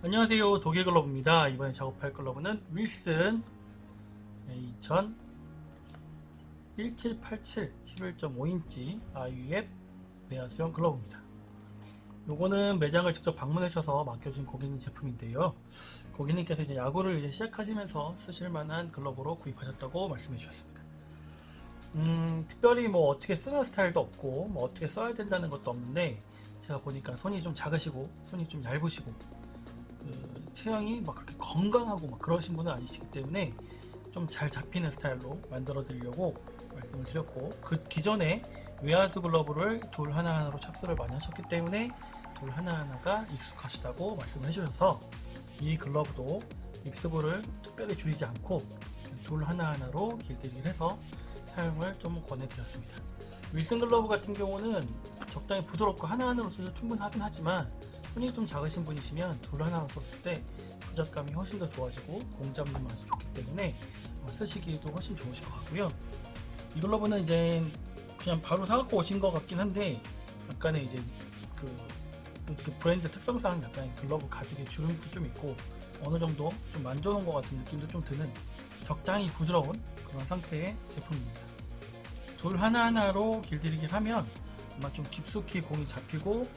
안녕하세요. 독일 글러브입니다. 이번에 작업할 글러브는 윌슨 2000 1787 11.5인치 IUF 내연수형 글러브입니다. 요거는 매장을 직접 방문해 주셔서 맡겨준 고객님 제품인데요. 고객님께서 이제 야구를 이제 시작하시면서 쓰실 만한 글러브로 구입하셨다고 말씀해 주셨습니다. 음, 특별히 뭐 어떻게 쓰는 스타일도 없고 뭐 어떻게 써야 된다는 것도 없는데 제가 보니까 손이 좀 작으시고 손이 좀 얇으시고 그 체형이 막 그렇게 건강하고 막 그러신 분은 아니시기 때문에 좀 잘 잡히는 스타일로 만들어 드리려고 말씀을 드렸고 그 기존에 웨하스 글러브를 둘 하나하나로 착수를 많이 하셨기 때문에 둘 하나하나가 익숙하시다고 말씀을 해주셔서 이 글러브도 익스부를 특별히 줄이지 않고 둘 하나하나로 길들이를 해서 사용을 좀 권해드렸습니다. 윌슨 글러브 같은 경우는 적당히 부드럽고 하나하나로 써도 충분하긴 하지만 손이 좀 작으신 분이시면 둘 하나로 썼을 때 부착감이 훨씬 더 좋아지고 공 잡는 맛이 좋기 때문에 어, 쓰시기도 훨씬 좋으실 것 같고요. 이 글러브는 이제 그냥 바로 사갖고 오신 것 같긴 한데 약간의 이제 그, 그 브랜드 특성상 약간 글러브 가죽에 주름도 좀 있고 어느 정도 좀 만져놓은 것 같은 느낌도 좀 드는 적당히 부드러운 그런 상태의 제품입니다. 돌 하나하나로 길들이기를 하면 아마 좀 깊숙이 공이 잡히고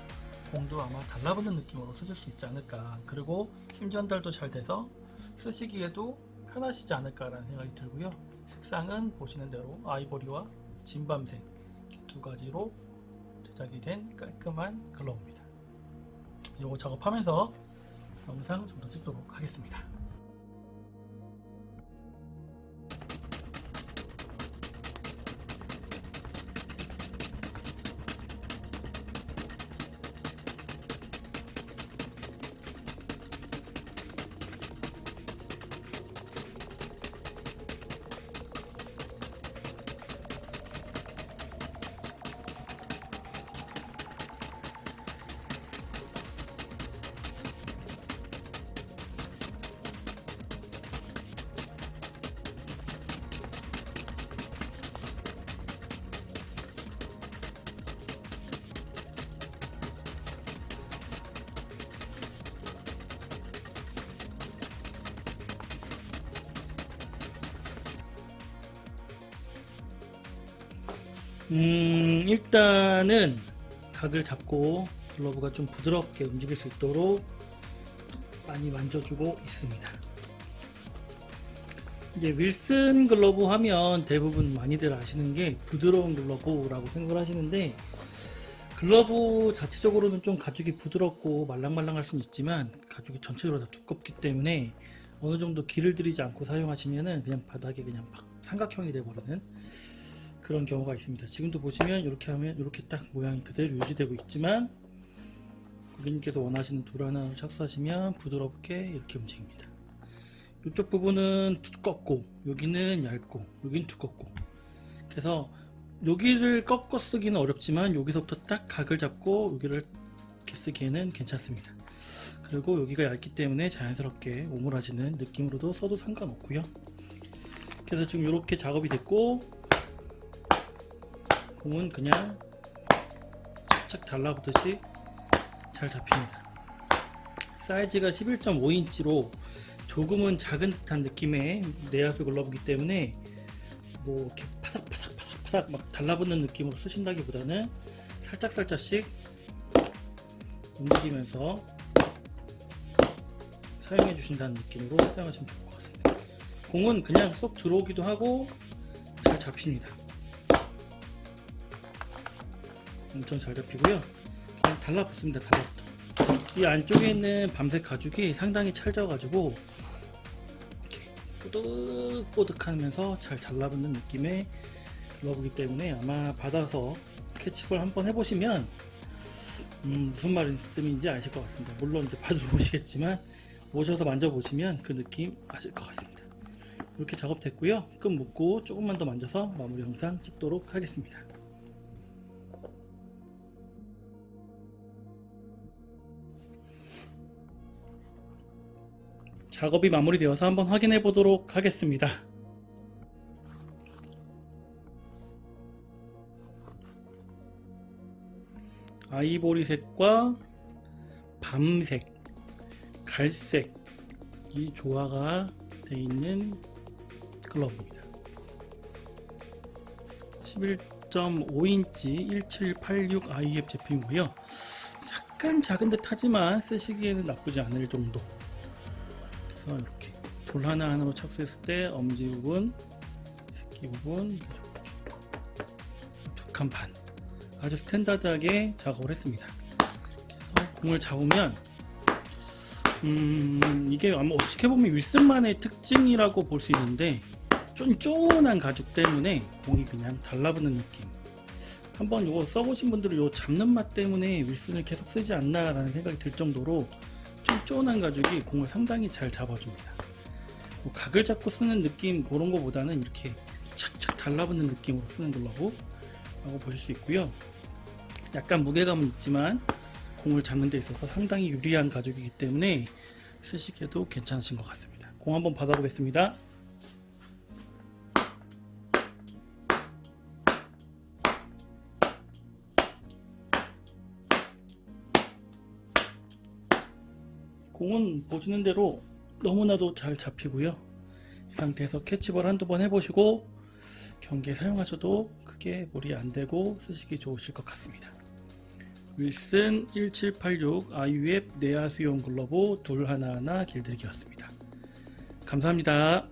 공도 아마 달라붙는 느낌으로 쓰실 수 있지 않을까. 그리고 힘 전달도 잘 돼서 쓰시기에도 편하시지 않을까라는 생각이 들고요. 색상은 보시는 대로 아이보리와 진밤색 두 가지로 제작이 된 깔끔한 글러브입니다. 이거 작업하면서 영상 좀 더 찍도록 하겠습니다 음, 일단은 각을 잡고 글러브가 좀 부드럽게 움직일 수 있도록 많이 만져주고 있습니다. 이제 윌슨 글러브 하면 대부분 많이들 아시는 게 부드러운 글러브라고 생각을 하시는데 글러브 자체적으로는 좀 가죽이 부드럽고 말랑말랑할 수는 있지만 가죽이 전체적으로 다 두껍기 때문에 어느 정도 길을 들이지 않고 사용하시면은 그냥 바닥에 그냥 팍 삼각형이 돼버리는 그런 경우가 있습니다. 지금도 보시면 이렇게 하면 이렇게 딱 모양이 그대로 유지되고 있지만 고객님께서 원하시는 둘 하나 착수하시면 부드럽게 이렇게 움직입니다. 이쪽 부분은 두껍고 여기는 얇고 여기는 두껍고 그래서 여기를 꺾어 쓰기는 어렵지만 여기서부터 딱 각을 잡고 여기를 이렇게 쓰기에는 괜찮습니다. 그리고 여기가 얇기 때문에 자연스럽게 오므라지는 느낌으로도 써도 상관없고요. 그래서 지금 이렇게 작업이 됐고 공은 그냥 착착 달라붙듯이 잘 잡힙니다. 사이즈가 11.5인치로 조금은 작은 듯한 느낌의 내야수 글러브이기 때문에 뭐 이렇게 파삭파삭 파삭파삭 막 달라붙는 느낌으로 쓰신다기보다는 살짝살짝씩 움직이면서 사용해 주신다는 느낌으로 사용하시면 좋을 것 같습니다. 공은 그냥 쏙 들어오기도 하고 잘 잡힙니다. 엄청 잘 잡히고요. 그냥 달라붙습니다. 달라붙어. 이 안쪽에 있는 밤색 가죽이 상당히 찰져가지고 뽀득뽀득하면서 잘 달라붙는 느낌의 글러브이기 때문에 아마 받아서 캐치볼 한번 해보시면 음, 무슨 말씀인지 아실 것 같습니다. 물론 이제 받으러 오시겠지만 오셔서 만져보시면 그 느낌 아실 것 같습니다. 이렇게 작업됐고요. 끝 묶고 조금만 더 만져서 마무리 영상 찍도록 하겠습니다. 작업이 마무리되어서 한번 확인해 보도록 하겠습니다. 아이보리색과 밤색, 갈색 이 조화가 되어 있는 글러브입니다. 11.5인치 1786 IF 제품이고요. 약간 작은 듯 하지만 쓰시기에는 나쁘지 않을 정도. 그래서 이렇게 돌 하나 하나로 착수했을 때 엄지 부분, 새끼 부분 이렇게 두 칸 반. 아주 스탠다드하게 작업을 했습니다. 그래서 공을 잡으면 음, 이게 아마 어떻게 보면 윌슨만의 특징이라고 볼 수 있는데 쫀쫀한 가죽 때문에 공이 그냥 달라붙는 느낌. 한번 이거 써보신 분들은 요 잡는 맛 때문에 윌슨을 계속 쓰지 않나라는 생각이 들 정도로 쫀쫀한 가죽이 공을 상당히 잘 잡아줍니다. 뭐 각을 잡고 쓰는 느낌 그런 거보다는 이렇게 착착 달라붙는 느낌으로 쓰는 글러브 라고 보실 수 있고요. 약간 무게감은 있지만 공을 잡는 데 있어서 상당히 유리한 가죽이기 때문에 쓰시기에도 괜찮으신 것 같습니다. 공 한번 받아보겠습니다. 공은 보시는 대로 너무나도 잘 잡히고요. 이 상태에서 캐치볼 한두 번 해보시고 경기에 사용하셔도 크게 무리 안 되고 쓰시기 좋으실 것 같습니다. 윌슨 1786 아이웹 내야 수용 글러브 둘 하나하나 길들이기였습니다. 감사합니다.